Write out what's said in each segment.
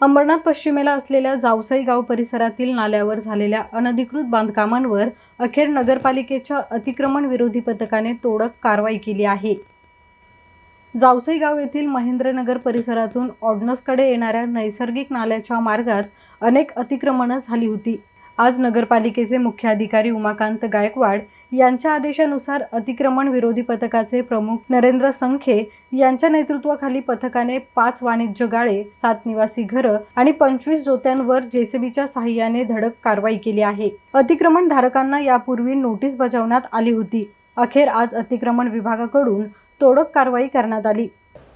अंबरनाथ पश्चिमेला असलेल्या जावसाई गाव परिसरातील नाल्यावर झालेल्या अनधिकृत बांधकामांवर अखेर नगरपालिकेच्या अतिक्रमण विरोधी पथकाने तोडक कारवाई केली आहे. जावसाई गाव येथील महेंद्रनगर परिसरातून ऑडनसकडे येणाऱ्या नैसर्गिक नाल्याच्या मार्गात अनेक अतिक्रमणं झाली होती. आज नगरपालिकेचे मुख्य अधिकारी उमाकांत गायकवाड यांच्या आदेशानुसार अतिक्रमण विरोधी पथकाचे प्रमुख नरेंद्र संखे यांच्या नेतृत्वाखाली पथकाने पाच वाणिज्य गाळे सात निवासी घरं आणि पंचवीस जोत्यांवर जेसीबीच्या सहाय्याने धडक कारवाई केली आहे. अतिक्रमण धारकांना यापूर्वी नोटीस बजावण्यात आली होती. अखेर आज अतिक्रमण विभागाकडून तोडक कारवाई करण्यात आली.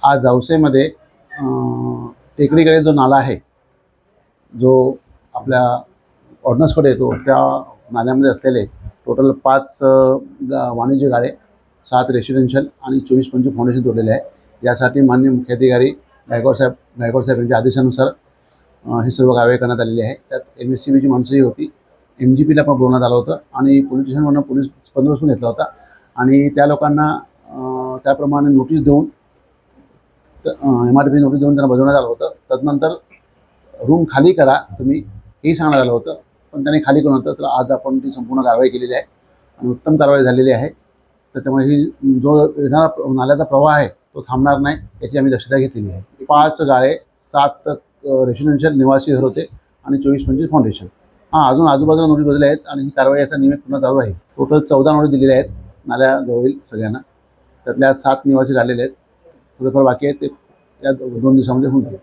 आज जावसेमध्ये टेकडीकडे जो नाला आहे जो आपल्या ऑर्डनन्सकडे येतो त्या नाल्यामध्ये असलेले टोटल पाच गा- वाणिज्य गाळे सात रेसिडेन्शियल आणि चोवीस पंचवीस फाउंडेशन जोडलेले आहे. यासाठी मान्य मुख्याधिकारी गायकवाड साहेब गायकवाड साहेब यांच्या आदेशानुसार हे सर्व कारवाई करण्यात आलेली आहे. त्यात एम एस सी बीची माणसंही होती. एम जी पीला पण बोलवण्यात आलं होतं आणि पोलीस स्टेशनवरनं पोलीस बंदोबस्त पण घेतला होता. आणि त्या लोकांना त्याप्रमाणे नोटीस देऊन एम आर पी नोटीस देऊन त्यांना बजावण्यात आलं होतं. तदनंतर रूम खाली करा तुम्ही हेही सांगण्यात आलं होतं. पण त्याने खाली करून होतं तर आज आपण ती संपूर्ण कारवाई केलेली आहे आणि उत्तम कारवाई झालेली आहे. त्याच्यामुळे ही जो येणारा नाल्याचा प्रवाह आहे तो थांबणार नाही याची आम्ही दक्षता घेतलेली आहे. पाच गाळे सात रेसिडेन्शियल निवासी घर होते आणि चोवीस पंचवीस फाउंडेशन हां अजून आजूबाजूला नोटीस बदलल्या आहेत आणि ही कारवाई याचा नियमित पुन्हा चालू आहे. टोटल चौदा नोटीस दिलेले आहेत नाल्याजवळील सगळ्यांना. त्यातल्या सात निवासी काढलेले आहेत. थोडेफार बाकी आहेत ते या दोन दिवसामध्ये होऊन जाईल.